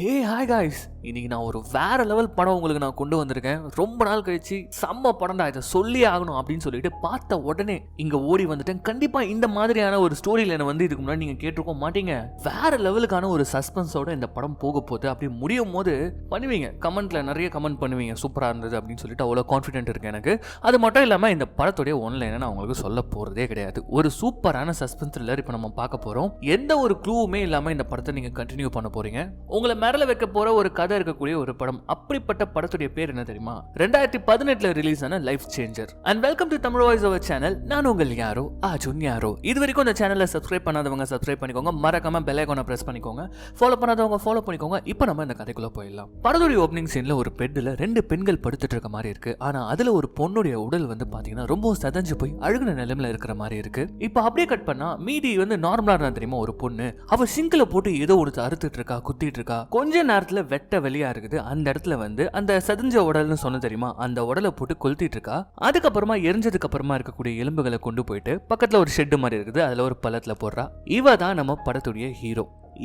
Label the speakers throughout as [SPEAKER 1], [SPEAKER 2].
[SPEAKER 1] Hey hi guys இன்னைக்கு நான் ஒரு வேற லெவல் படம் உங்களுக்கு நான் கொண்டு வந்திருக்கேன். ரொம்ப நாள் கழிச்சு செம்ம படம் தான். இதை சொல்லி ஆகணும் அப்படின்னு சொல்லிட்டு பார்த்த உடனே இங்க ஓடி வந்துட்டேன். கண்டிப்பா இந்த மாதிரியான ஒரு ஸ்டோரியில் என்ன வந்து இதுக்கு முன்னாடி நீங்க கேட்டிருக்க மாட்டீங்க. வேற லெவலுக்கான ஒரு சஸ்பென்ஸோட இந்த படம் போக போகுது. அப்படி முடியும் போது பண்ணுவீங்க. கமெண்ட்ல நிறைய கமெண்ட் பண்ணுவீங்க. சூப்பரா இருந்தது அப்படின்னு சொல்லிட்டு அவ்வளோ கான்ஃபிடென்ட் இருக்கு எனக்கு. அது மட்டும் இல்லாமல் இந்த படத்துடைய ஒன்லைனை நான் உங்களுக்கு சொல்ல போகிறதே கிடையாது. ஒரு சூப்பரான சஸ்பென்ஸ் த்ரில்லர் இப்போ நம்ம பார்க்க போகிறோம் எந்த ஒரு க்ளூவுமே இல்லாமல் இந்த படத்தை நீங்கள் கண்டினியூ பண்ண போகிறீங்க உங்களை மிரள வைக்க போகிற ஒரு கதை இருக்கக்கூடிய ஒரு படம். அப்படிப்பட்ட படத்துடைய பேர் என்ன தெரியுமா? ரெண்டாயிரத்தி பதினெட்டில் ரிலீஸ் ஆன life changer and welcome to Tamil voice over channel நான் உங்கள் யாரோ? அர்ஜுன் யாரோ? இது வரைக்கும் இந்த சேனலை சப்ஸ்கிரைப் பண்ணாதவங்க சப்ஸ்கிரைப் பண்ணிக்கோங்க. மறக்காம பெல் ஐக்கானை ப்ரெஸ் பண்ணிக்கோங்க. ஃபாலோ பண்ணாதவங்க ஃபாலோ பண்ணிக்கோங்க. இப்போ நம்ம இந்த கதைக்குள்ள போயிடலாம். படத்துடைய ஓப்பனிங் சீன்ல ஒரு பெட்டில் ரெண்டு பெண்கள் படுத்துட்டு இருக்க மாதிரி இருக்கு. ஆனா அதுல ஒரு பொண்ணுடைய உடல் வந்து பாத்தீங்கன்னா ரொம்ப சதஞ்சு போய் அழுகுன நிலைமையில இருக்கிற மாதிரி இருக்கு. இப்போ அப்படியே கட் பண்ணா மீதி வந்து நார்மலா இருந்தா தெரியுமா? ஒரு பொண்ணு. அவ சிங்கில போட்டு ஏதோ ஒரு அறுத்துட்டு இருக்கா குத்திட்டு இருக்கா கொஞ்ச நேரத்தில் வெட்ட வெளியா இருக்குது. அந்த இடத்துல வந்து அந்த சதஞ்ச உடல்னு சொன்ன தெரியுமா? அந்த உடலை போட்டு கொளுத்திட்டு இருக்கா? அதுக்கப்புறமா எரிஞ்சதுக்கு அப்புறமா இருக்கக்கூடிய எலும்புகளை கொண்டு போயிட்டு பக்கத்துல ஒரு ஷெட்டு மாதிரி இருக்குது. அதுல ஒரு பள்ளத்தில் போடுறா. இவ தான் நம்ம படத்துடைய ஹீரோ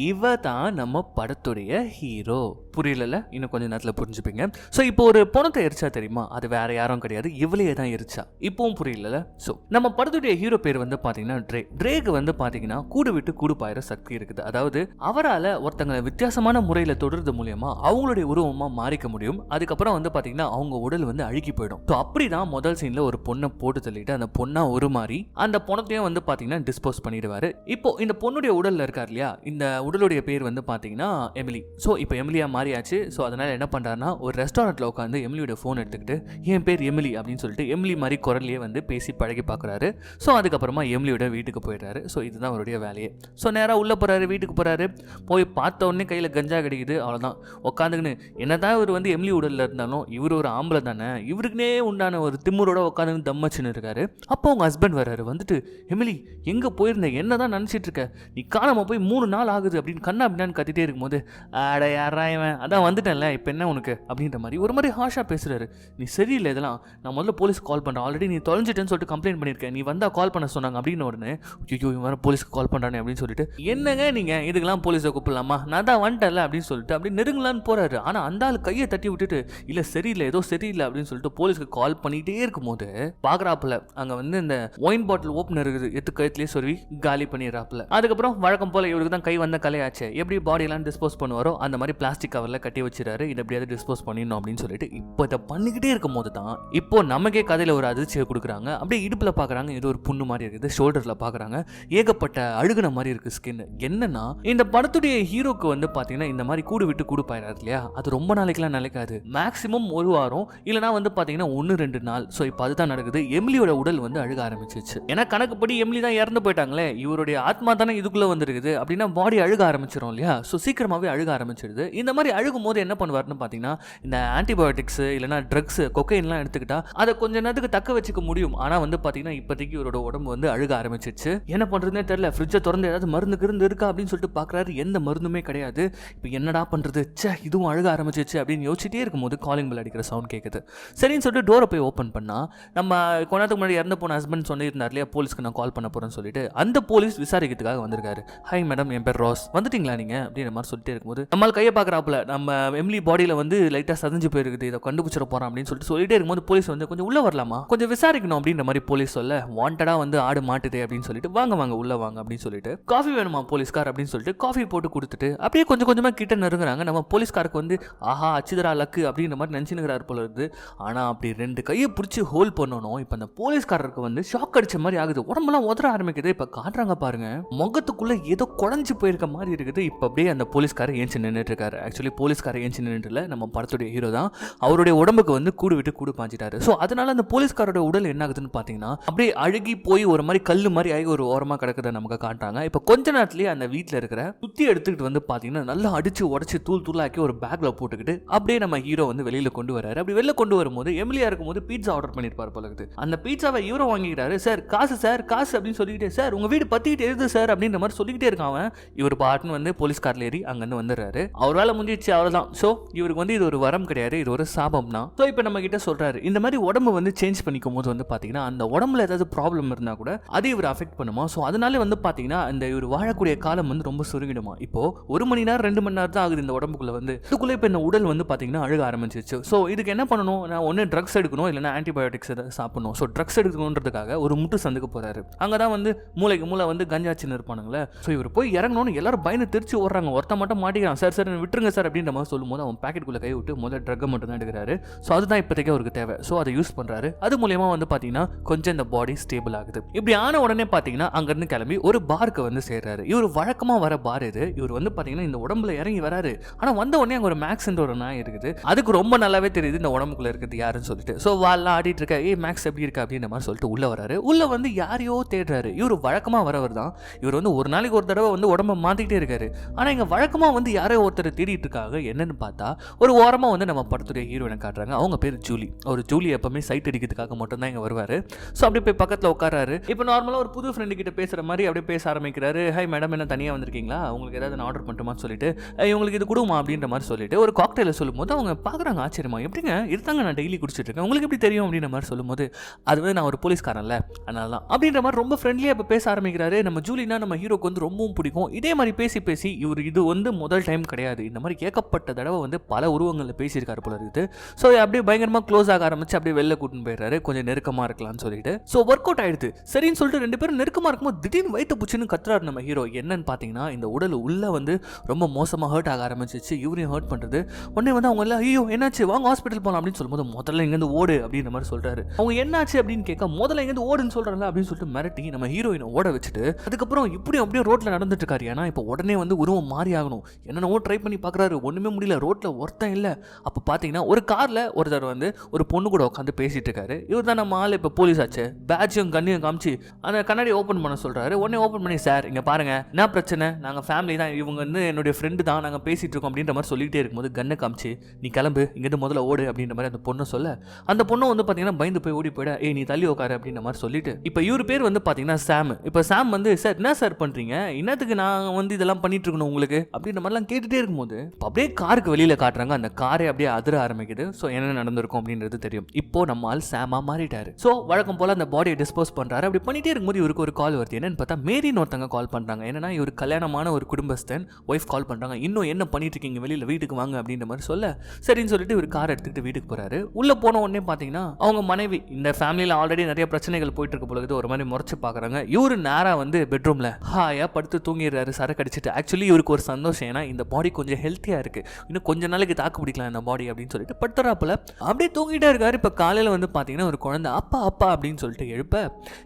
[SPEAKER 1] இவ தான் நம்ம படத்துடைய ஹீரோ புரியலல இன்னும் கொஞ்ச நேரத்தில் புரிஞ்சுப்பீங்க. ஸோ இப்போ ஒரு பணத்தை எரிச்சா தெரியுமா? அது வேற யாரும் கிடையாது. இவளையே தான் எரிச்சா. இப்பவும் புரியலல ஸோ நம்ம படத்துடைய ஹீரோ பேர் வந்து பார்த்தீங்கன்னா ட்ரே ட்ரேக்கு வந்து பார்த்தீங்கன்னா கூடு விட்டு கூடு பாயிற சக்தி இருக்குது. அதாவது அவரால் ஒருத்தங்களை வித்தியாசமான முறையில் தொடர்றது மூலியமா அவங்களுடைய உருவமாக மாறிக்க முடியும். அதுக்கப்புறம் வந்து பார்த்தீங்கன்னா அவங்க உடல் வந்து அழுகி போயிடும். ஸோ அப்படி தான் முதல் சீனில் ஒரு பொண்ணை போட்டு தள்ளிட்டு அந்த பொண்ணாக ஒரு மாதிரி அந்த பொணத்தையும் வந்து பார்த்தீங்கன்னா டிஸ்போஸ் பண்ணிடுவாரு. இப்போ இந்த பொண்ணுடைய உடலில் இருக்கார் இல்லையா? இந்த உடலுடைய பேர் வந்து பார்த்தீங்கன்னா எமிலி. ஸோ இப்போ எமிலியா மாறியாச்சு. ஸோ அதனால் என்ன பண்ணுறாருன்னா ஒரு ரெஸ்டாரண்ட்டில் உட்காந்து எமிலியோட ஃபோன் எடுத்துக்கிட்டு என் பேர் எமிலி அப்படின்னு சொல்லிட்டு எமிலி மாதிரி குரல்லையே வந்து பேசி பழகி பார்க்குறாரு. ஸோ அதுக்கப்புறமா எமிலியோட வீட்டுக்கு போயிடுறாரு. ஸோ இதுதான் அவருடைய வேலையே. ஸோ நேராக உள்ளே போகிறாரு வீட்டுக்கு போகிறாரு போய் பார்த்த உடனே கையில் கஞ்சா கிடைக்குது அவ்வளோதான் உட்காந்துக்கின்னு என்னதான் இவர் வந்து எமிலி உடலில் இருந்தாலும் இவர் ஒரு ஆம்பளை தானே இவருக்குனே உண்டான ஒரு திமுறோட உட்காந்து தம்மச்சுன்னு இருக்காரு. அப்போ அவங்க ஹஸ்பண்ட் வர்றாரு. வந்துட்டு எமிலி எங்கே போயிருந்த? என்ன தான் நினச்சிட்டு இருக்க? நீ காணாமல் போய் மூணு நாள் ஆகுது. அப்படின்னு கண்ணா அப்படின்னு கத்திட்டே இருக்கும்போது அட யாரா இவன்? அதான் வந்துட்டேன்ல இப்போ என்ன உனக்கு? அப்படின்ற மாதிரி ஒரு மாதிரி ஹாஷாக பேசுறாரு. நீ சரியில்லை இதெல்லாம். நான் முதல்ல போலீஸ் கால் பண்ணுறேன் ஆல்ரெடி நீ தொலைஞ்சிட்டேன்னு சொல்லிட்டு கம்ப்ளைண்ட் பண்ணியிருக்கேன் நீ வந்தால் கால் பண்ண சொன்னாங்க அப்படின்னு உடனே ஐயோ இவன் போலீஸ்க்கு கால் பண்ணுறானே அப்படின்னு சொல்லிட்டு என்னங்க நீங்கள் இதுக்கெல்லாம் போலீஸை கூப்பிடலாமா? நான் தான் வந்துட்டேன்ல அப்படின்னு சொல்லிட்டு அப்படி நெருங்கலான்னு போறாரு. ஆனால் அந்த ஆள் கையை தட்டி விட்டுட்டு இல்லை சரியில்லை. ஏதோ சரியில்லை அப்படின்னு சொல்லிட்டு போலீஸ்க்கு கால் பண்ணிகிட்டே இருக்கும்போது பார்க்குறாப்புல அங்கே வந்து இந்த ஒயின் பாட்டில் ஓப்பனர் இருக்குது. எத்து கழுத்துலேயே சொல்லி காலி பண்ணிடுறாப்புல. அதுக்கப்புறம் வழக்கம் போல் இவருக்கு தான் கை வந்த கலையாச்சு எப்படி பாடியெல்லாம் டிஸ்போஸ் பண்ணுவாரோ அந்த மாதிரி பிளாஸ்டிக் கவரில் கட்டி வச்சிடாரு இதை எப்படியாவது டிஸ்போஸ் பண்ணிடணும் அப்படின்னு சொல்லிட்டு இப்போ இதை பண்ணிக்கிட்டே இருக்கும் போது தான் இப்போ நமக்கே கதையில் ஒரு அதிர்ச்சியை கொடுக்குறாங்க. அப்படியே இடுப்பில் பார்க்குறாங்க ஏதோ ஒரு புண்ணு மாதிரி இருக்குது. ஷோல்டரில் பார்க்குறாங்க ஏகப்பட்ட அழுகுன மாதிரி இருக்குது ஸ்கின் என்னன்னா இந்த படத்துடைய ஹீரோக்கு வந்து பார்த்தீங்கன்னா இந்த மாதிரி கூடு விட்டு கூடு பாயிறாரு இல்லையா? அது ரொம்ப நாளைக்கெல்லாம் நிலைக்காது. மேக்ஸிமம் ஒரு வாரம் இல்லைனா வந்து பார்த்தீங்கன்னா ஒன்று ரெண்டு நாள். ஸோ இப்போ அதுதான் நடக்குது. எமிலியோட உடல் வந்து அழுக ஆரம்பிச்சிச்சு ஏன்னா கணக்குப்படி எமிலி தான் இறந்து போயிட்டாங்களே. இவருடைய ஆத்மா தானே இதுக்குள்ளே வந்திருக்குது. அப்படின்னா பாடி அழுக ஆரம்பிச்சிடும் இல்லையா? ஸோ சீக்கிரமாகவே அழுக ஆரம்பிச்சிடுது இந்த மாதிரி அழுகும் போது என்ன பண்ணுவாருன்னு பார்த்தீங்கன்னா இந்த ஆன்டிபயோட்டிக்ஸ் இல்லைனா ட்ரக்ஸ் கொக்கைன்லாம் எடுத்துக்கிட்டா அதை கொஞ்ச நேரத்துக்கு தக்க வச்சுக்க முடியும். ஆனால் வந்து பார்த்தீங்கன்னா இப்போதைக்கு இவரோட உடம்பு வந்து அழுக ஆரம்பிச்சிச்சு என்ன பண்ணுறதுனே தெரியல. ஃப்ரிட்ஜை திறந்து ஏதாவது மருந்து கிருந்து இருக்கா அப்படின்னு சொல்லிட்டு பார்க்குறாரு எந்த மருந்துமே கிடையாது. இப்போ என்னடா பண்ணுறது சே இதுவும் அழுக ஆரம்பிச்சிச்சு அப்படின்னு யோசிச்சிட்டே இருக்கும்போது காலிங் பெல் அடிக்கிற சவுண்ட் கேட்குது சரின்னு சொல்லிட்டு டோரை போய் ஓப்பன் பண்ணால் நம்ம கொஞ்ச முன்னாடி இறந்து போன ஹஸ்பண்ட் சொல்லியிருந்தார் இல்லையா? போலீஸ்க்கு நான் கால் பண்ண போகிறேன்னு சொல்லிட்டு. அந்த போலீஸ் விசாரிக்கிறதுக்காக வந்திருக்காரு. ஹாய் மேடம் என் பேர் பாஸ் வந்துட்டீங்களா நீங்கள் அப்படின்ற மாதிரி சொல்லிட்டே இருக்கும்போது நம்மளால் கையை பார்க்குறாப்புல நம்ம எம்லி பாடியில் வந்து லைட்டாக சதஞ்சு போயிருக்குது இதை கண்டுபிடிச்சிட போகிறோம் அப்படின்னு சொல்லிட்டு சொல்லிட்டே இருக்கும்போது போலீஸ் வந்து கொஞ்சம் உள்ளே வரலாமா? கொஞ்சம் விசாரிக்கணும் அப்படின்ற மாதிரி போலீஸ் சொல்ல வாண்டடாக வந்து ஆடு மாட்டுதே அப்படின்னு சொல்லிட்டு வாங்க வாங்க உள்ளே வாங்க அப்படின்னு சொல்லிட்டு காஃபி வேணுமா போலீஸ்கார் அப்படின்னு சொல்லிட்டு காஃபி போட்டு கொடுத்துட்டு அப்படியே கொஞ்சம் கொஞ்சமாக கிட்ட நெருங்குறாங்க. நம்ம போலீஸ்காருக்கு வந்து ஆஹா அச்சுதரா லக்கு அப்படின்ற மாதிரி நினச்சினுக்கிறார் போல இருக்குது. ஆனால் அப்படி ரெண்டு கையை பிடிச்சி ஹோல் பண்ணணும். இப்போ அந்த போலீஸ்காரருக்கு வந்து ஷாக் அடிச்ச மாதிரி ஆகுது. உடம்பெல்லாம் உதற ஆரம்பிக்குது. இப்போ காட்டுறாங்க பாருங்க முகத்துக்குள்ள ஏதோ குழஞ்சு போயிருக்கு. மாதிரி இருக்குது. இப்போ அப்படியே அந்த போலீஸ்காரர் ஏஞ்சி நின்றுட்டு இருக்காரு ஆக்சுவலி போலீஸ்காரர் ஏஞ்சி நின்றுட்டுல நம்ம படத்துடைய ஹீரோ தான். அவருடைய உடம்புக்கு வந்து கூடு விட்டு கூடு பாஞ்சிட்டாரு. ஸோ அதனால அந்த போலீஸ்காரோட உடல் என்ன ஆகுதுன்னு பார்த்தீங்கன்னா அப்படியே அழுகி போய் ஒரு மாதிரி கல் மாதிரி ஆகி ஒரு ஓரமாக கிடக்குதை நமக்கு காட்டுறாங்க. இப்போ கொஞ்ச நேரத்துலேயே அந்த வீட்டில் இருக்கிற சுத்தி எடுத்துக்கிட்டு வந்து பார்த்தீங்கன்னா நல்லா அடிச்சு உடச்சி தூள் தூளாக்கி ஒரு பேக்கில் போட்டுக்கிட்டு அப்படியே நம்ம ஹீரோ வந்து வெளியில் கொண்டு வராரு அப்படி வெளில கொண்டு வரும்போது எமிலியா இருக்கும்போது பீட்சா ஆர்டர் பண்ணியிருப்பார் போல இருக்குது. அந்த பீட்சாவை இவரை வாங்கிக்கிறாரு. சார் காசு சார் காசு அப்படின்னு சொல்லிக்கிட்டே சார் உங்கள் வீடு பற்றிக்கிட்டு எது சார்? அப்படின்ற மாதிரி சொல்லிக்கிட்டே இருக்கான் அவன். இவர் இவர் பாட்டுன்னு வந்து போலீஸ்காரில் ஏறி அங்கேருந்து வந்துடுறாரு. அவர் வேலை முடிஞ்சிச்சு அவ்வளோதான் ஸோ இவருக்கு வந்து இது ஒரு வரம் கிடையாது இது ஒரு சாபம் தான் ஸோ இப்போ நம்ம கிட்ட சொல்றாரு இந்த மாதிரி உடம்பு வந்து சேஞ்ச் பண்ணிக்கும் போது வந்து பார்த்தீங்கன்னா அந்த உடம்புல ஏதாவது ப்ராப்ளம் இருந்தால் கூட அது இவர் அஃபெக்ட் பண்ணுமா? ஸோ அதனால வந்து பார்த்தீங்கன்னா இந்த இவர் வாழக்கூடிய காலம் வந்து ரொம்ப சுருங்கிடுமா? இப்போ ஒரு மணி நேரம் ரெண்டு மணி நேரம் தான் ஆகுது இந்த உடம்புக்குள்ள வந்து. இதுக்குள்ளே இப்போ இந்த உடல் வந்து பார்த்தீங்கன்னா அழுக ஆரம்பிச்சிருச்சு. ஸோ இதுக்கு என்ன பண்ணணும்? நான் ஒன்று ட்ரக்ஸ் எடுக்கணும் இல்லைன்னா ஆன்டிபயோட்டிக்ஸ் எதாவது சாப்பிடணும். ஸோ ட்ரக்ஸ் எடுக்கணுன்றதுக்காக ஒரு முட்டு சந்துக்கு போறாரு. அங்கே தான் வந்து மூளைக்கு மூளை வந்து கஞ்சாச்சின்னு இருப்பானுங்களே. ஸோ இவர் போய் இறங்கணும்னு எல்லாரும் பயந்து திருச்சி ஓடுறாங்க. ஒருத்த மட்டும் மாட்டிக்கிறான். சார் சார் விட்டுருங்க சார் அப்படின்ற மாதிரி சொல்லும்போது அவன் பாக்கெட்டுக்குள்ளே கை விட்டு முதல்ல ட்ரக்கை மட்டும் தான் எடுக்கிறாரு. ஸோ அதுதான் இப்போதைக்கு அவருக்கு தேவை. ஸோ அதை யூஸ் பண்ணுறாரு அது மூலயமா வந்து பார்த்தீங்கன்னா கொஞ்சம் இந்த பாடி ஸ்டேபிள் ஆகுது. இப்படி ஆன உடனே பார்த்தீங்கன்னா அங்கேருந்து கிளம்பி ஒரு பார்க்கு வந்து சேர்றாரு. இவர் வழக்கமாக வர பார் இது. இவர் வந்து பார்த்தீங்கன்னா இந்த உடம்புல இறங்கி வராரு. ஆனால் வந்த உடனே அங்கே ஒரு மேக்ஸ்ன்ற ஒரு நாய் இருக்குது. அதுக்கு ரொம்ப நல்லாவே தெரியுது இந்த உடம்புக்குள்ளே இருக்குது யாருன்னு சொல்லிட்டு. ஸோ வால்லாம் ஆடிட்டு இருக்க ஏ மேக்ஸ் எப்படி இருக்கா? அப்படின்ற மாதிரி சொல்லிட்டு உள்ளே வராரு. உள்ளே வந்து யாரையோ தேடுறாரு. இவர் வழக்கமாக வரவர் தான் இவர் வந்து ஒரு நாளைக்கு ஒரு தடவை வந்து உடம்ப மாத்திக்கிட்டே இருக்காரு. ஆனால் இங்கே வழக்கமாக வந்து யாரோ ஒருத்தர் தேடிட்டு இருக்காங்க. என்னன்னு பார்த்தா ஒரு ஓரமாக வந்து நம்ம படத்துடைய ஹீரோயினை காட்டுறாங்க. அவங்க பேர் ஜூலி. ஒரு ஜூலி எப்பவுமே சைட் அடிக்கிறதுக்காக மட்டும்தான் இங்கே வருவார். ஸோ அப்படியே போய் பக்கத்தில் உட்காராரு இப்போ நார்மலாக ஒரு புது ஃப்ரெண்டு கிட்ட பேசுகிற மாதிரி அப்படியே பேச ஆரம்பிக்கிறாரு. ஹை மேடம் என்ன தனியாக வந்திருக்கீங்களா? உங்களுக்கு ஏதாவது நான் ஆர்டர் பண்ணட்டுமான்னு சொல்லிட்டு இவங்களுக்கு உங்களுக்கு இது கொடுமா? அப்படின்ற மாதிரி சொல்லிட்டு ஒரு காக்டெயில சொல்லும்போது அவங்க பார்க்குறாங்க ஆச்சரியமா எப்படிங்க? இருந்தாங்க நான் டெய்லி குடிச்சிட்டு இருக்கேன். உங்களுக்கு எப்படி தெரியும்? அப்படின்ற மாதிரி சொல்லும்போது அது வந்து நான் ஒரு போலீஸ்காரன்ல அதனால தான் அப்படின்ற மாதிரி ரொம்ப ஃப்ரெண்ட்லியாக இப்போ பேச ஆரம்பிக்கிறாரு. நம்ம ஜூலினா நம்ம ஹீரோக்கு வந்து ரொம்பவும் பிடிக்கும். இதே மாதிரி பேசி பேசி இவர் இது வந்து முதல் டைம் கிடையாது. இந்த மாதிரி ஏகப்பட்ட தடவை வந்து பல உருவங்களில் பேசியிருக்காரு போல இருக்குது. ஸோ அப்படியே பயங்கரமாக க்ளோஸ் ஆக ஆரம்பிச்சு அப்படியே வெளில கூட்டின்னு போயிடுறாரு. கொஞ்சம் நெருக்கமாக இருக்கலாம்னு சொல்லிட்டு. ஸோ ஒர்க் அவுட் ஆயிடுது. சரின்னு சொல்லிட்டு ரெண்டு பேரும் நெருக்கமாக இருக்கும்போது திடீர்னு வயிற்று புச்சுன்னு கத்துறாரு நம்ம ஹீரோ என்னன்னு பார்த்தீங்கன்னா இந்த உடல் உள்ளே வந்து ரொம்ப மோசமாக ஹர்ட் ஆக ஆரம்பிச்சிச்சு. இவரையும் ஹர்ட் பண்ணுறது உடனே வந்து அவங்க எல்லாம் ஐயோ என்னாச்சு? வாங்க ஹாஸ்பிட்டல் போகலாம் அப்படின்னு சொல்லும்போது முதல்ல இங்கேருந்து ஓடு அப்படின்ற மாதிரி சொல்கிறாரு அவங்க என்னாச்சு? அப்படின்னு கேட்க முதல்ல இங்கேருந்து ஓடுன்னு சொல்கிறாங்க அப்படின்னு சொல்லிட்டு மிரட்டி நம்ம ஹீரோயினை ஓட வச்சுட்டு அதுக்கப்புறம் இப்படி அப்படியே ரோட்டில் நடந்துட்டு இருக்காரு. ஏன்னா இப்போ உடனே வந்து உருவம் மாறி ஆகணும். என்னென்னவோ ட்ரை பண்ணி பார்க்குறாரு ஒன்றுமே முடியல. ரோட்டில் ஒருத்தன் இல்லை. அப்போ பார்த்தீங்கன்னா ஒரு காரில் ஒருத்தர் வந்து ஒரு பொண்ணு கூட உட்காந்து பேசிகிட்டு இருக்காரு. இவர் தான் நம்ம ஆள் இப்போ போலீஸ் ஆச்சு. பேட்சும் கண்ணையும் காமிச்சு அந்த கண்ணாடி ஓப்பன் பண்ண சொல்கிறாரு உடனே ஓப்பன் பண்ணி சார் இங்கே பாருங்கள் என்ன பிரச்சனை? நாங்கள் ஃபேமிலி தான். இவங்க வந்து என்னுடைய ஃப்ரெண்டு தான். நாங்கள் பேசிகிட்டு இருக்கோம். அப்படின்ற மாதிரி சொல்லிட்டே இருக்கும்போது கண்ணை காமிச்சு நீ கிளம்பு. இங்கேருந்து முதல்ல ஓடு. அப்படின்ற மாதிரி அந்த பொண்ணை சொல்ல. அந்த பொண்ணு வந்து பார்த்தீங்கன்னா பயந்து போய் ஓடி போயிட ஏய் நீ தள்ளி உட்காரு அப்படின்ற மாதிரி சொல்லிட்டு இப்போ இவர் பேர் வந்து பார்த்தீங்கன்னா சாம் இப்போ சாம் வந்து சார் என்ன சார் பண்ணுறீங்க என்னத்துக்கு நான் வந்து இதெல்லாம் பண்ணிட்டு இருக்கணும் உங்களுக்கு அப்படின்ற மாதிரிலாம் கேட்டுட்டே இருக்கும்போது அப்படியே காருக்கு வெளியில் காட்டுறாங்க. அந்த காரே அப்படியே அதிர ஆரம்பிக்குது. ஸோ என்ன நடந்திருக்கும் அப்படின்றது தெரியும். இப்போ நம்ம ஆள் சாமா மாறிட்டாரு. ஸோ வழக்கம் போல் அந்த பாடியை டிஸ்போஸ் பண்ணுறாரு அப்படி பண்ணிட்டே இருக்கும்போது இவருக்கு ஒரு கால் வருது. என்னன்னு பார்த்தா மேரின்னு ஒருத்தங்க கால் பண்ணுறாங்க என்னன்னா இவர் கல்யாணமான ஒரு குடும்பஸ்தன் ஒய்ஃப் கால் பண்ணுறாங்க இன்னும் என்ன பண்ணிட்டு இருக்கீங்க வெளியில் வீட்டுக்கு வாங்க அப்படின்ற மாதிரி சொல்ல சரின்னு சொல்லிட்டு இவர் கார் எடுத்துக்கிட்டு வீட்டுக்கு போறாரு. உள்ளே போன உடனே பார்த்தீங்கன்னா அவங்க மனைவி இந்த ஃபேமிலியில் ஆல்ரெடி நிறைய பிரச்சனைகள் போயிட்டு இருக்க பொழுது ஒரு மாதிரி முறைச்சு பார்க்குறாங்க. இவரு நேராக வந்து பெட்ரூம்ல ஹாயாக படுத்து தூங்கிடுறாரு. சரக்கு கிடச்சிட்டு ஆக்சுவலி இவருக்கு ஒரு சந்தோஷம். ஏன்னா இந்த பாடி கொஞ்சம் ஹெல்த்தியாக இருக்குது இன்னும் கொஞ்ச நாளைக்கு தாக்கு பிடிக்கலாம் இந்த பாடி அப்படின்னு சொல்லிட்டு படுத்துறாப்புல. அப்படியே தூங்கிட்டே இருக்காரு. இப்போ காலையில் வந்து பார்த்தீங்கன்னா ஒரு குழந்தை அப்பா அப்பா அப்படின்னு சொல்லிட்டு எழுப்ப.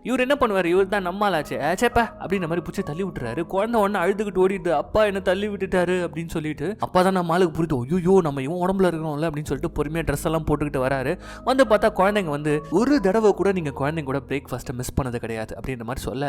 [SPEAKER 1] இவர் என்ன பண்ணுவார்? இவர் தான் நம்மளாச்சு ஏச்சேப்பா அப்படின்ற மாதிரி பிடிச்சி தள்ளி விட்டுறாரு. குழந்தை ஒன்று அழுதுகிட்டு ஓடிட்டு அப்பா என்ன தள்ளி விட்டுட்டாரு? அப்படின்னு சொல்லிட்டு அப்பா தான் நம்ம ஆளுக்கு புரியுது. ஐயோ நம்ம இவன் உடம்புல இருக்கிறோம்ல அப்படின்னு சொல்லிட்டு பொறுமையாக ட்ரெஸ் எல்லாம் போட்டுக்கிட்டு வராரு. வந்து பார்த்தா குழந்தைங்க வந்து ஒரு தடவை கூட நீங்கள் குழந்தைங்க கூட பிரேக்ஃபாஸ்ட்டை மிஸ் பண்ணது கிடையாது அப்படின்ற மாதிரி சொல்ல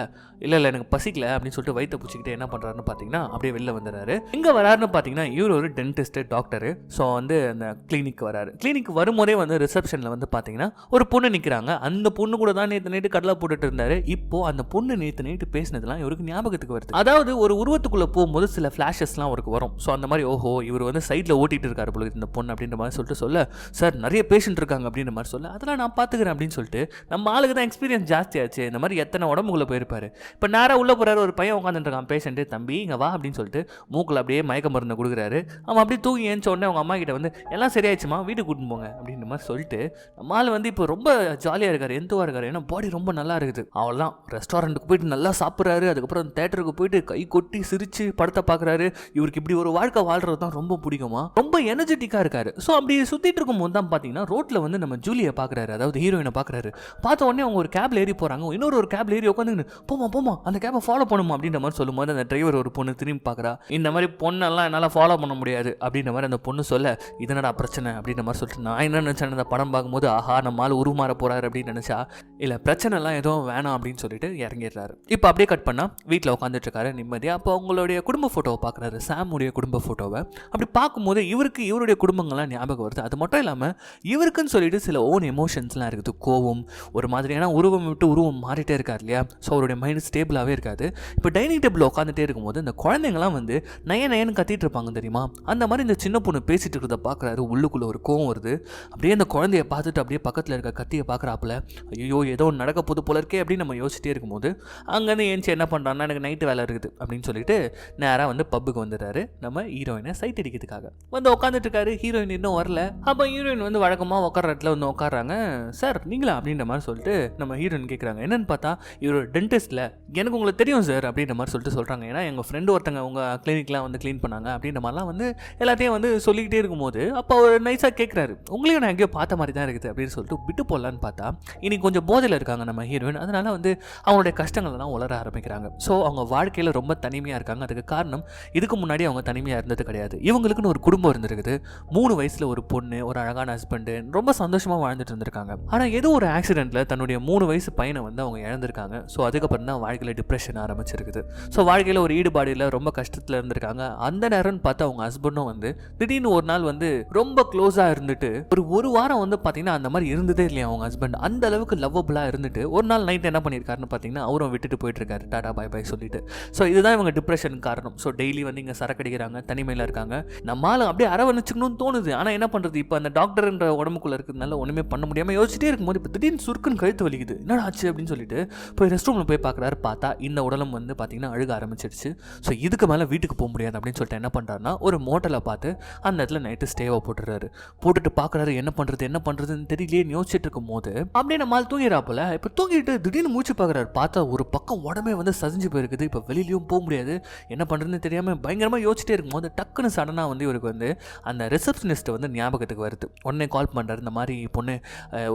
[SPEAKER 1] இல்லை இல்லை எனக்கு பசிக்கல அப்படின்னு சொல்லிட்டு வயிற்று பிடிச்சிக்கிட்டு என்ன பண்ணுறாரு பண்ணுறாருன்னு பார்த்தீங்கன்னா அப்படியே வெளில வந்துடுறாரு எங்கே வராருன்னு பார்த்தீங்கன்னா இவர் ஒரு டென்டிஸ்ட் டாக்டர் ஸோ வந்து அந்த கிளினிக் வராரு. கிளினிக் வரும்போதே வந்து ரிசப்ஷனில் வந்து பார்த்தீங்கன்னா ஒரு பொண்ணு நிற்கிறாங்க அந்த பொண்ணு கூட தான் நேற்று நைட்டு கடலை போட்டுட்டு இருந்தாரு. இப்போ அந்த பொண்ணு நேற்று நைட்டு பேசினதுலாம் இவருக்கு ஞாபகத்துக்கு வருது. அதாவது ஒரு உருவத்துக்குள்ளே போகும்போது சில ஃப்ளாஷஸ்லாம் அவருக்கு வரும். ஸோ அந்த மாதிரி ஓஹோ இவர் வந்து சைடில் ஓட்டிகிட்டு இருக்காரு போல இந்த பொண்ணு அப்படின்ற மாதிரி சொல்லிட்டு சொல்ல சார் நிறைய பேஷண்ட் இருக்காங்க அப்படின்ற மாதிரி சொல்ல அதெல்லாம் நான் பார்த்துக்கிறேன் அப்படின்னு சொல்லிட்டு நம்ம ஆளுக்கு தான் எக்ஸ்பீரியன்ஸ் ஜாஸ்தியாச்சு இந்த மாதிரி எத்தனை உடம்புக்குள்ளே போயிருப்பாரு. இப்போ நேராக உள்ளே போகிறாரு ஒரு பையன் உட்காந்துட்டு இருக்கான் பேஷண்ட்டு தம்பி. இங்கே வா அப்படின்னு சொல்லிட்டு மூக்கில் அப்படியே மயக்க மருந்து கொடுக்குறாரு. அவன் அப்படியே தூங்கி ஏஞ்ச உடனே அவங்க அம்மா கிட்ட வந்து எல்லாம் சரியாயிடுச்சுமா? வீட்டுக்கு கூட்டின்னு போங்க. அப்படின்ற மாதிரி சொல்லிட்டு நம்ம ஆள் வந்து இப்போ ரொம்ப ஜாலியாக இருக்கார் எந்தவாக இருக்கார். ஏன்னா பாடி ரொம்ப நல்லா இருக்குது. அவ்வளோதான் ரெஸ்டாரண்ட்டுக்கு போயிட்டு நல்லா சாப்பிட்றாரு. அதுக்கப்புறம் தேட்டருக்கு போயிட்டு கை கொட்டி சிரித்து படத்தை பார்க்குறாரு இவருக்கு இப்படி ஒரு வாழ்க்கை வாழ்றது தான் ரொம்ப பிடிக்குமா? ரொம்ப எனர்ஜெட்டிக்காக இருக்காரு. ஸோ அப்படி சுற்றிட்டு இருக்கும்போது தான் பார்த்தீங்கன்னா ரோட்டில் வந்து நம்ம ஜூலியை பார்க்குறாரு அதாவது ஹீரோயினை பார்க்குறாரு பார்த்த உடனே அவங்க ஒரு கேப்ல ஏறி போகிறாங்க இன்னொரு ஒரு கேப்ல ஏறி உட்காந்துன்னு போமா போமா அந்த கேபை ஃபாலோ பண்ணுமா அப்படின்ற மாதிரி சொல்லும்போது அந்த டிரைவர் ஒரு பொண்ணு திரும்பி பார்க்குறா இந்த மாதிரி பொண்ணெல்லாம் என்னால் ஃபாலோ பண்ண முடியாது அப்படின்ற மாதிரி அந்த பொண்ணு சொல்ல இதனடா பிரச்சனை? அப்படின்ற மாதிரி சொல்லிட்டு நான் என்ன நினச்சேன்? அந்த படம் பார்க்கும்போது ஆஹா நம்ம உருமாற போகிறாரு அப்படின்னு நினச்சா இல்லை பிரச்சனைலாம் எதுவும் வேணாம் அப்படின்னு சொல்லிட்டு இறங்கிடுறாரு. இப்போ அப்படியே கட் பண்ணால் வீட்டில் உட்காந்துட்டு இருக்காரு நிம்மதியாக அப்போ அவங்களுடைய குடும்ப ஃபோட்டோவை பார்க்குறாரு சாமுடைய குடும்ப ஃபோட்டோவை அப்படி பார்க்கும்போது இவருக்கு இவருடைய குடும்பங்கள்லாம் ஞாபகம் வருது. அது மட்டும் இல்லாமல் இவருக்குன்னு சொல்லிட்டு சில ஓன் எமோஷன்ஸ்லாம் இருக்குது. கோவம் ஒரு மாதிரியான உருவம் விட்டு உருவம் மாறிட்டே இருக்கார் இல்லையா? ஸோ அவருடைய மைண்ட் ஸ்டேபிளாகவே இருக்காது. இப்போ டைனிங் டேபிள் உட்காந்துட்டே இருக்கும் இருக்கும்போது இந்த குழந்தைங்கலாம் வந்து நய நயன்னு கத்திட்டு இருப்பாங்க தெரியுமா? அந்த மாதிரி இந்த சின்ன பொண்ணு பேசிட்டு இருக்கிறத பார்க்குறாரு. உள்ளுக்குள்ளே ஒரு கோவம் வருது. அப்படியே அந்த குழந்தைய பார்த்துட்டு அப்படியே பக்கத்தில் இருக்க கத்தியை பார்க்குறாப்புல. ஐயோ ஏதோ ஒன்று நடக்க போது போல இருக்கே அப்படின்னு நம்ம யோசிச்சிட்டே இருக்கும்போது அங்கேருந்து ஏன்ச்சு என்ன பண்ணுறான்னா எனக்கு நைட்டு வேலை இருக்குது அப்படின்னு சொல்லிட்டு நேராக வந்து பப்புக்கு வந்துடுறாரு. நம்ம ஹீரோயினை சைட் அடிக்கிறதுக்காக. வந்து உட்காந்துட்டு இருக்காரு. ஹீரோயின் இன்னும் வரல. அப்போ ஹீரோயின் வந்து வழக்கமாக உட்கார இடத்துல வந்து உட்காடுறாங்க சார் நீங்களா? அப்படின்ற மாதிரி சொல்லிட்டு நம்ம ஹீரோயின் கேட்குறாங்க என்னன்னு பார்த்தா இவர் டென்டிஸ்ட்டில் எனக்கு உங்களுக்கு தெரியும் சார் அப்படின்ற மாதிரி சொல்லிட்டு சொல்கிறாங்க ஏன்னா எங்கள் ஃப்ரெண்டு ஒருத்தங்க உங்கள் கிளினிக்லாம் வந்து க்ளீன் பண்ணாங்க அப்படின்ற மாதிரிலாம் வந்து எல்லாத்தையும் வந்து சொல்லிக்கிட்டே இருக்கும்போது அப்போ அவர் நைஸாக கேட்குறாரு உங்களையும் நான் எங்கேயோ பார்த்த மாதிரி தான் இருக்குது அப்படின்னு சொல்லிட்டு விட்டு போடலான்னு பார்த்தா இன்னைக்கு கொஞ்சம் போதையில் இருக்காங்க நம்ம ஹீரோயின் அதனால் வந்து அவங்களுடைய கஷ்டங்கள்லாம் உலர ஆரம்பிக்கிறாங்க. ஸோ அவங்க வாழ்க்கையில் ரொம்ப தனிமையாக இருக்காங்க. அதுக்கு காரணம் இதுக்கு முன்னாடி அவங்க தனிமையாக இருந்தது கிடையாது. இவங்களுக்குன்னு ஒரு குடும்பம் இருந்திருக்குது. மூணு வயசில் ஒரு பொண்ணு ஒரு அழகான ஹஸ்பண்டு ரொம்ப சந்தோஷமாக வாழ்ந்துட்டு இருந்திருக்காங்க. ஆனால் ஏதோ ஒரு ஆக்சிடெண்ட்டில் தன்னுடைய மூணு வயசு பையனை வந்து அவங்க இழந்திருக்காங்க. ஸோ அதுக்கப்புறம் தான் வாழ்க்கையில் டிப்ரெஷன் ஆரம்பிச்சிருக்குது. ஸோ வாழ்க்கையில் ஒரு ஈடுபாடு ரொம்ப கஷ்டத்தில் இருந்திருக்காங்க. அந்த நேரம்னு பார்த்து அவங்க ஹஸ்பண்டும் வந்து திடீர்னு ஒரு நாள் வந்து ரொம்ப க்ளோஸாக இருந்துட்டு ஒரு ஒரு வாரம் வந்து பார்த்தீங்கன்னா அந்த மாதிரி இருந்ததே இல்லையா அவங்க ஹஸ்பண்ட் அந்த அளவுக்கு லவ்வபுளாக இருந்துட்டு ஒரு நாள் நைட் என்ன பண்ணியிருக்காருன்னு பார்த்தீங்கன்னா அவரும் விட்டுட்டு போயிட்டு இருக்காரு டாடா பாய் பாய் சொல்லிட்டு. ஸோ இதுதான் இவங்க டிப்ரெஷன் காரணம். ஸோ டெய்லி வந்து இங்கே சரக்கு அடிக்கிறாங்க தனிமையில் இருக்காங்க. நம்மளால அப்படியே அரவணைச்சுக்கணும்னு தோணுது. ஆனால் என்ன பண்ணுறது இப்போ அந்த டாக்டர்ன்ற உடம்புக்குள்ள இருக்கிறதுனால ஒன்றுமே பண்ண முடியாமல் யோசிச்சிட்டே இருக்கும்போது இப்போ திடீர்னு சுருக்குன்னு கழுத்து வலிக்குது. என்னடா ஆச்சு அப்படின்னு சொல்லிட்டு போய் ரெஸ்ட் ரூமில் போய் பார்க்குறாரு. பார்த்தா இந்த உடலும் வந்து பார்த்தீங்கன்னா அழுக ஆரம்பிச்சிடுச்சு. ஸோ இதுக்கு மேலே வீட்டுக்கு போக முடியாது அப்படின்னு சொல்லிட்டு என்ன பண்ணுறாருன்னா ஒரு மோட்டலை பார்த்து அந்த இடத்துல நைட்டு ஸ்டேவை போட்டுறாரு போட்டுட்டு பார்க்குறாரு என்ன பண்ணுறது என்ன பண்ணுறதுன்னு தெரியலையே யோசிச்சுட்டு இருக்கும் போது அப்படியே நம்மால் தூங்கிடாப்புல இப்போ தூங்கிட்டு திடீர்னு மூச்சு பார்க்குறாரு. பார்த்தா ஒரு பக்கம் உடம்பே வந்து சதிஞ்சு போயிருக்குது. இப்போ வெளியிலையும் போக முடியாது. என்ன பண்ணுறதுன்னு தெரியாமல் பயங்கரமாக யோசிச்சிட்டே இருக்கும்போது டக்குன்னு சடனாக வந்து இவருக்கு வந்து அந்த ரிசப்ஷனிஸ்ட்டு வந்து ஞாபகத்துக்கு வருது. உடனே கால் பண்ணுறாரு இந்த மாதிரி பொண்ணு